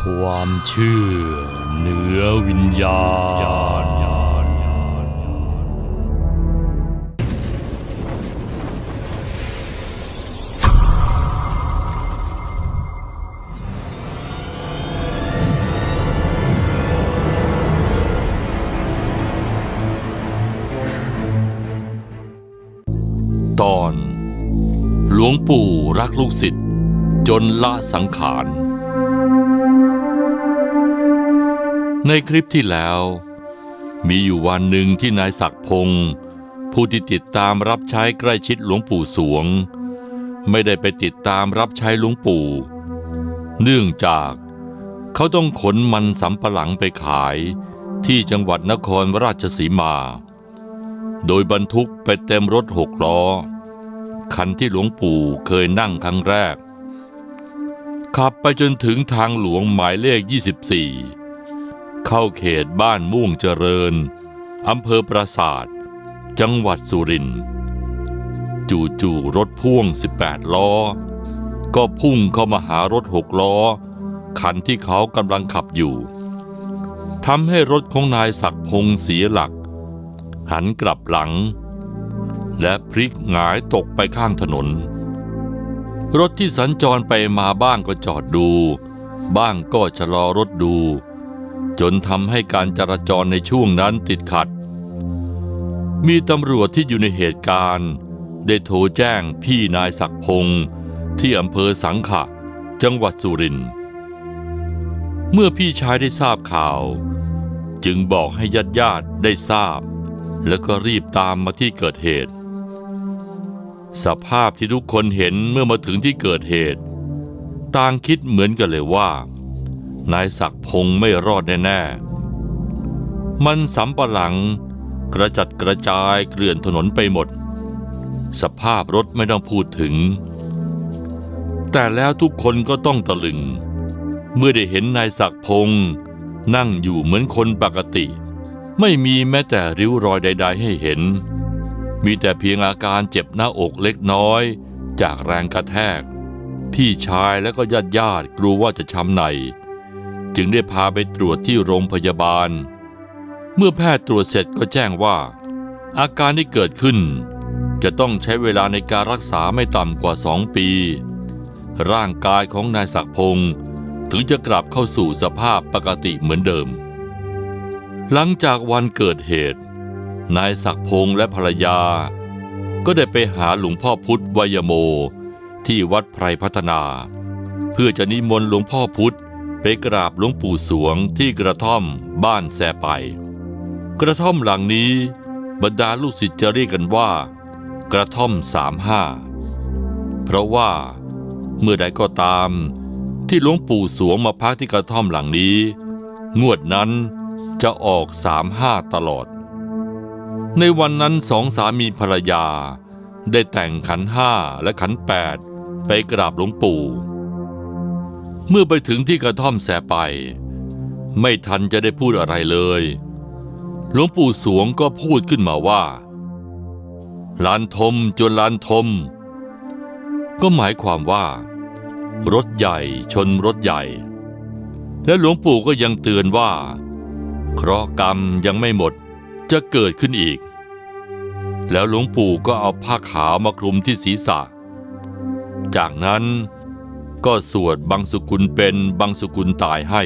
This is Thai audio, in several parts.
ความเชื่อเหนือวิญญาณ ตอน หลวงปู่รักลูกศิษย์จนละสังขาร ในคลิปที่แล้ว มีอยู่วันหนึ่งที่นายศักดิ์พงศ์ผู้ที่ติดตามรับใช้ใกล้ชิดหลวงปู่สวง ไม่ได้ไปติดตามรับใช้หลวงปู่ เนื่องจากเขาต้องขนมันสำปะหลังไปขายที่จังหวัดนครราชสีมา โดยบรรทุกไปเต็มรถหกล้อ คันที่หลวงปู่เคยนั่งครั้งแรก ขับไปจนถึงทางหลวงหมายเลข 24 เข้าเขตบ้านม่วงเจริญ อำเภอปราสาทจังหวัดสุรินทร์จู่ๆรถพ่วง 18 ล้อ ก็พุ่งเข้ามาหารถหกล้อ คันที่เขากำลังขับอยู่ทำให้รถของนายศักพงศ์เสียหลัก หันกลับหลัง และพลิกหงายตกไปข้างถนน รถที่สัญจรไปมาบ้างก็จอดดู บ้างก็ชะลอรถดู จนทำให้การจราจรในช่วงนั้นติดขัด มีตำรวจที่อยู่ในเหตุการณ์ ได้โทรแจ้งพี่นายศักพงศ์ที่อำเภอสังขะ จังหวัดสุรินทร์เมื่อพี่ชายได้ทราบข่าว จึงบอกให้ญาติญาติๆได้ทราบ แล้วก็รีบตามมาที่เกิดเหตุ สภาพที่ทุกคนเห็นเมื่อมาถึงที่เกิดเหตุ ต่างคิดเหมือนกันเลยว่า นายศักดิ์พงศ์ไม่รอดแน่ๆ มันสำปะหลังกระจัดกระจายเกลื่อนถนนไปหมด สภาพรถไม่ต้องพูดถึง แต่แล้วทุกคนก็ต้องตะลึง เมื่อได้เห็นนายศักดิ์พงศ์นั่งอยู่เหมือนคนปกติ ไม่มีแม้แต่ริ้วรอยใด ๆ ให้เห็น มีแต่เพียงอาการเจ็บหน้าอกเล็กน้อย จากแรงกระแทก พี่ชายและก็ญาติญาติๆกลัวว่าจะช้ำใน จึงได้พาไปตรวจที่โรงพยาบาล เมื่อแพทย์ตรวจเสร็จก็แจ้งว่า อาการที่เกิดขึ้น จะต้องใช้เวลาในการรักษาไม่ต่ำกว่าสองปี ร่างกายของนายศักพงศ์ถึงจะกลับเข้าสู่สภาพปกติเหมือนเดิม หลังจากวันเกิดเหตุ นายศักพงศ์และภรรยา ก็ได้ไปหาหลวงพ่อพุธวยโม ที่วัดไพรพัฒนา เพื่อจะนิมนต์หลวงพ่อพุธ ไปกราบหลวงปู่สวงที่กระท่อมบ้านแสไป กระท่อมหลังนี้บรรดาลูกศิษย์จะเรียกกันว่า กระท่อมสามห้าเพราะว่าเมื่อใดก็ตามที่หลวงปู่สวงมาพักที่กระท่อมหลังนี้ งวดนั้นจะออกสามห้าตลอด ในวันนั้นสองสามีภรรยา ได้แต่งขันห้าและขันแปดไปกราบหลวงปู่ เมื่อไปถึงที่กระท่อมแสไป ไม่ทันจะได้พูดอะไรเลย หลวงปู่สวงก็พูดขึ้นมาว่าลานทมจนลานทม ก็หมายความว่า รถใหญ่ชนรถใหญ่ และหลวงปู่ก็ยังเตือนว่า เคราะห์กรรมยังไม่หมดจะเกิดขึ้นอีก แล้วหลวงปู่ก็เอาผ้าขาวมาคลุมที่ศีรษะ จากนั้น ก็สวดบังสุกุลเป็นบังสุกุลตายให้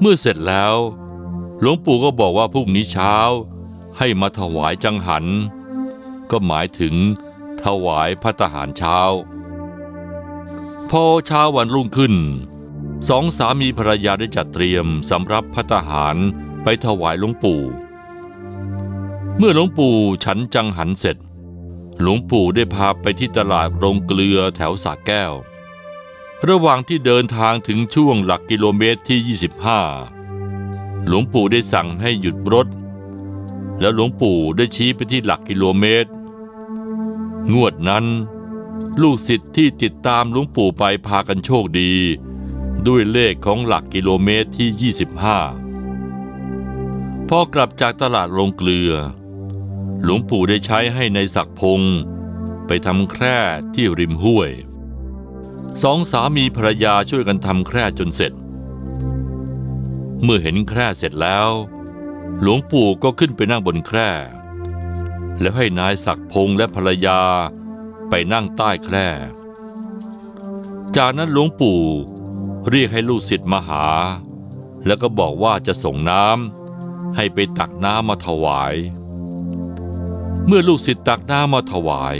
เมื่อเสร็จแล้ว หลวงปู่ก็บอกว่าพรุ่งนี้เช้า ให้มาถวายจังหัน ก็หมายถึง ถวายพระทหารเช้า พอเช้าวันรุ่งขึ้น สองสามีภรรยาได้จัดเตรียมสำรับพระทหารไปถวายหลวงปู่ เมื่อหลวงปู่ฉันจังหันเสร็จหลวงปู่ได้พาไปที่ตลาดโรงเกลือแถวสระแก้ว ระหว่างที่เดินทางถึงช่วงหลักกิโลเมตรที่ 25 หลวงปู่ได้สั่งให้หยุดรถ แล้วหลวงปู่ได้ชี้ไปที่หลักกิโลเมตร งวดนั้น ลูกศิษย์ที่ติดตามหลวงปู่ไปพากันโชคดี ด้วยเลขของหลักกิโลเมตรที่ 25 พอกลับจากตลาดโรงเกลือ หลวงปู่ได้ใช้ให้ในายศักพงศ์ไปทำแคร่ที่ริมห้วย สองสามีภรรยาช่วยกันทำแคร่จนเสร็จ เมื่อเห็นแคร่เสร็จแล้ว หลวงปู่ก็ขึ้นไปนั่งบนแคร่ แล้วให้นายศักพงษ์และภรรยาไปนั่งใต้แคร่ จากนั้นหลวงปู่เรียกให้ลูกศิษย์มาหา แล้วก็บอกว่าจะส่งน้ำให้ไปตักน้ำมาถวาย เมื่อลูกศิษย์ตักน้ำมาถวาย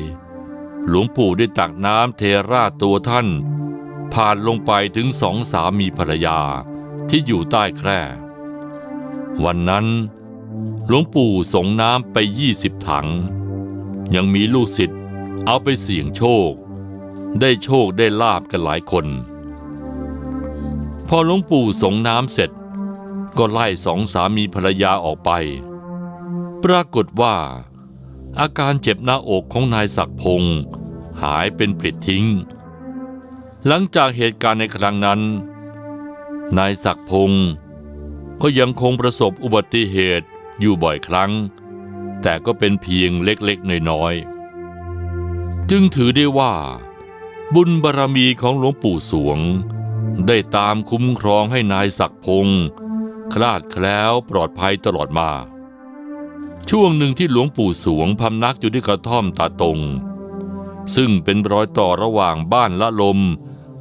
หลวงปู่ได้ตักน้ำเทราดตัวท่าน ผ่านลงไปถึงสองสามีภรรยาที่อยู่ใต้แคร่ วันนั้นหลวงปู่ส่งน้ำไปยี่สิบถัง ยังมีลูกศิษย์เอาไปเสี่ยงโชค ได้โชคได้ลาบกันหลายคน พอหลวงปู่ส่งน้ำเสร็จ ก็ไล่สองสามีภรรยาออกไป ปรากฏว่า อาการเจ็บหน้าอกของนายศักพงศ์หายเป็นปลิดทิ้ง หลังจากเหตุการณ์ในครั้งนั้น นายศักพงศ์ก็ยังคงประสบอุบัติเหตุอยู่บ่อยครั้ง แต่ก็เป็นเพียงเล็กๆน้อยๆจึงถือได้ว่า บุญบารรมีของหลวงปู่สวง ได้ตามคุ้มครองให้นายศักพงศ์คลาดแคล้วปลอดภัยตลอดมา ช่วงหนึ่งที่หลวงปู่สวงพำนักอยู่ที่กระท่อมตาตรงซึ่งเป็นรอยต่อระหว่างบ้านละลม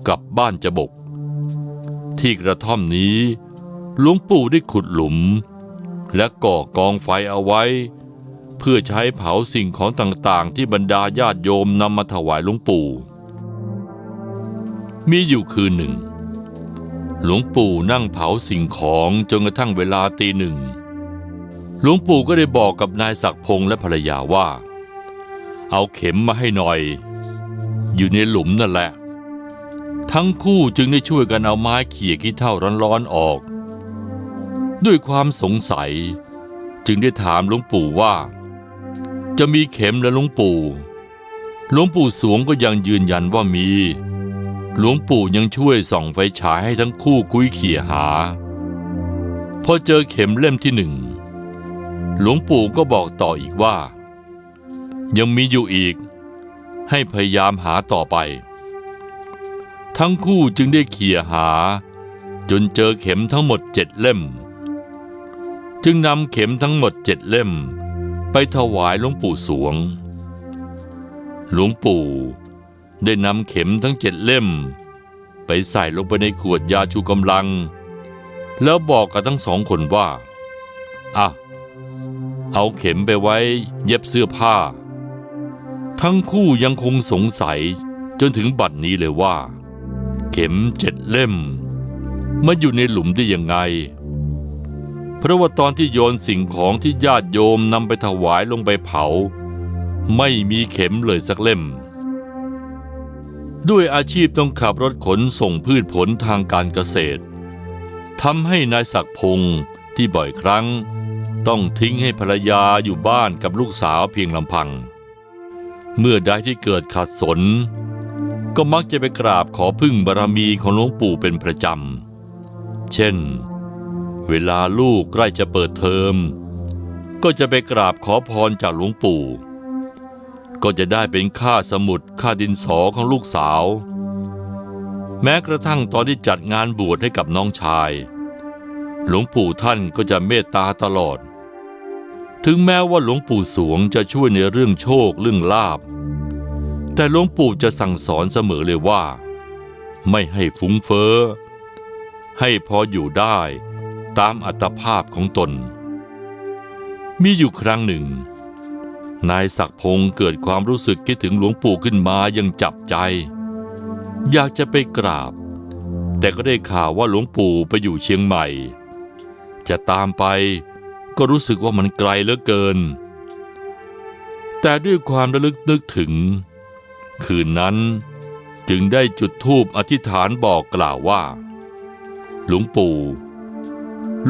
กับบ้านจบก ที่กระท่อมนี้หลวงปู่ได้ขุดหลุม และก่อกองไฟเอาไว้ เพื่อใช้เผาสิ่งของต่างๆ ที่บรรดาญาติโยมนำมาถวายหลวงปู่ มีอยู่คืนหนึ่ง หลวงปู่นั่งเผาสิ่งของจนกระทั่งเวลาตีหนึ่ง หลวงปู่ก็ได้บอกกับนายศักดิ์พงษ์และภรรยาว่า เอาเข็มมาให้หน่อย อยู่ในหลุมนั่นแหละ ทั้งคู่จึงได้ช่วยกันเอาไม้เขี่ยขี้เท่าร้อนๆออก ด้วยความสงสัย จึงได้ถามหลวงปู่ว่า จะมีเข็มและหลวงปู่หลวงปู่สวงก็ยังยืนยันว่ามี หลวงปู่ยังช่วยส่องไฟฉายให้ทั้งคู่คุยเขี่ยหาพอเจอเข็มเล่มที่หนึ่ง หลวงปู่ก็บอกต่ออีกว่า ยังมีอยู่อีก ให้พยายามหาต่อไป ทั้งคู่จึงได้เขี่ยหา จนเจอเข็มทั้งหมดเจ็ดเล่ม จึงนำเข็มทั้งหมดเจ็ดเล่ม ไปถวายหลวงปู่สวง หลวงปู่ได้นำเข็มทั้งเจ็ดเล่ม ไปใส่ลงไปในขวดยาชูกำลัง แล้วบอกกับทั้งสองคนว่าอะ เอาเข็มไปไว้เย็บเสื้อผ้า ทั้งคู่ยังคงสงสัยจนถึงบัดนี้เลยว่า เข็มเจ็ดเล่มมาอยู่ในหลุมได้ยังไง เพราะว่าตอนที่โยนสิ่งของที่ญาติโยมนำไปถวายลงไปเผา ไม่มีเข็มเลยสักเล่ม ด้วยอาชีพต้องขับรถขนส่งพืชผลทางการเกษตรทำให้นายศักพงศ์ที่บ่อยครั้ง ต้องทิ้งให้ภรรยาอยู่บ้านกับลูกสาวเพียงลำพัง เมื่อใดที่เกิดขัดสน ก็มักจะไปกราบขอพึ่งบารมีของหลวงปู่เป็นประจำ เช่น เวลาลูกใกล้จะเปิดเทอม ก็จะไปกราบขอพรจากหลวงปู่ ก็จะได้เป็นค่าสมุดค่าดินสอของลูกสาว แม้กระทั่งตอนที่จัดงานบวชให้กับน้องชายหลวงปู่ท่านก็จะเมตตาตลอด ถึงแม้ว่าหลวงปู่สวงจะช่วยในเรื่องโชคเรื่องลาบ แต่หลวงปู่จะสั่งสอนเสมอเลยว่า ไม่ให้ฟุ้งเฟ้อ ให้พออยู่ได้ตามอัตภาพของตน มีอยู่ครั้งหนึ่ง นายศักพงศ์เกิดความรู้สึกคิดถึงหลวงปู่ขึ้นมายังจับใจ อยากจะไปกราบ แต่ก็ได้ข่าวว่าหลวงปู่ไปอยู่เชียงใหม่ จะตามไป ก็รู้สึกว่ามันไกลเหลือเกิน แต่ด้วยความระลึกนึกถึง คืนนั้นจึงได้จุดธูปอธิษฐานบอกกล่าวว่า หลวงปู่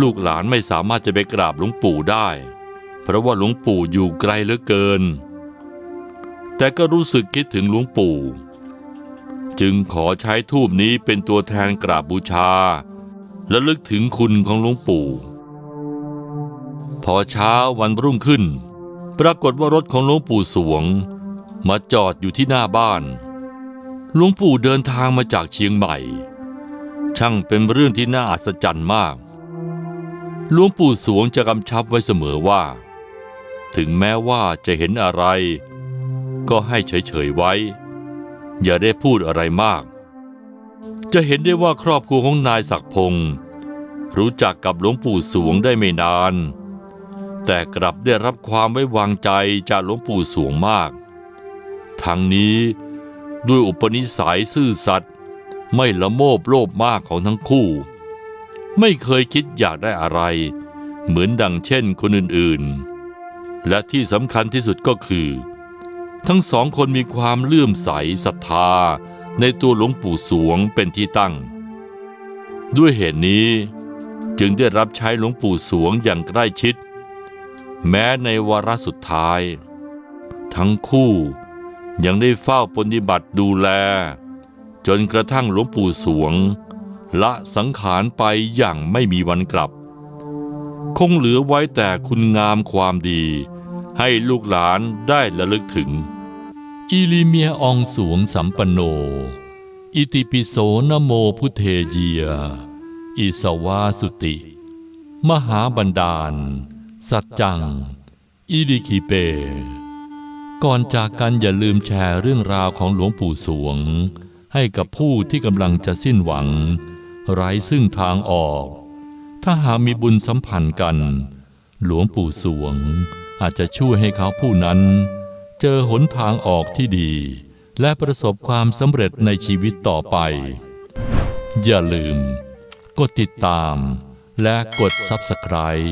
ลูกหลานไม่สามารถจะไปกราบหลวงปู่ได้ เพราะว่าหลวงปู่อยู่ไกลเหลือเกิน แต่ก็รู้สึกคิดถึงหลวงปู่ จึงขอใช้ทูปนี้เป็นตัวแทนกราบบูชาและลึกถึงคุณของหลวงปู่ พอเช้าวันรุ่งขึ้น ปรากฏว่ารถของหลวงปู่สวง มาจอดอยู่ที่หน้าบ้าน หลวงปู่เดินทางมาจากเชียงใหม่ ช่างเป็นเรื่องที่น่าอัศจรรย์มาก หลวงปู่สวงจะกำชับไว้เสมอว่า ถึงแม้ว่าจะเห็นอะไร ก็ให้เฉยๆไว้ อย่าได้พูดอะไรมาก จะเห็นได้ว่าครอบครัวของนายศักพงศ์รู้จักกับหลวงปู่สวงได้ไม่นาน แต่กลับได้รับความไว้วางใจจากหลวงปู่สวงมาก ทั้งนี้ด้วยอุปนิสัยซื่อสัตย์ไม่ละโมบโลภมากของทั้งคู่ ไม่เคยคิดอยากได้อะไร เหมือนดังเช่นคนอื่นๆ และที่สำคัญที่สุดก็คือ ทั้งสองคนมีความเลื่อมใสศรัทธาในตัวหลวงปู่สวงเป็นที่ตั้ง ด้วยเหตุนี้จึงได้รับใช้หลวงปู่สวงอย่างใกล้ชิด แม้ในวาระสุดท้าย ทั้งคู่ยังได้เฝ้าปฏิบัติดูแล จนกระทั่งหลวงปู่สวง ละสังขารไปอย่างไม่มีวันกลับ คงเหลือไว้แต่คุณงามความดี ให้ลูกหลานได้ระลึกถึง อิลิเมียองสวงสัมปันโน อิติปิโสนโมพุทเทเยีย อิสวาสุติ มหาบันดาล สัจจังอิริคิเป ก่อนจากกันอย่าลืมแชร์เรื่องราวของหลวงปู่สวง ให้กับผู้ที่กำลังจะสิ้นหวัง ไร้ซึ่งทางออก ถ้าหากมีบุญสัมพันธ์กัน หลวงปู่สวง อาจจะช่วยให้เขาผู้นั้น เจอหนทางออกที่ดี และประสบความสำเร็จในชีวิตต่อไป อย่าลืม กดติดตามและกด Subscribe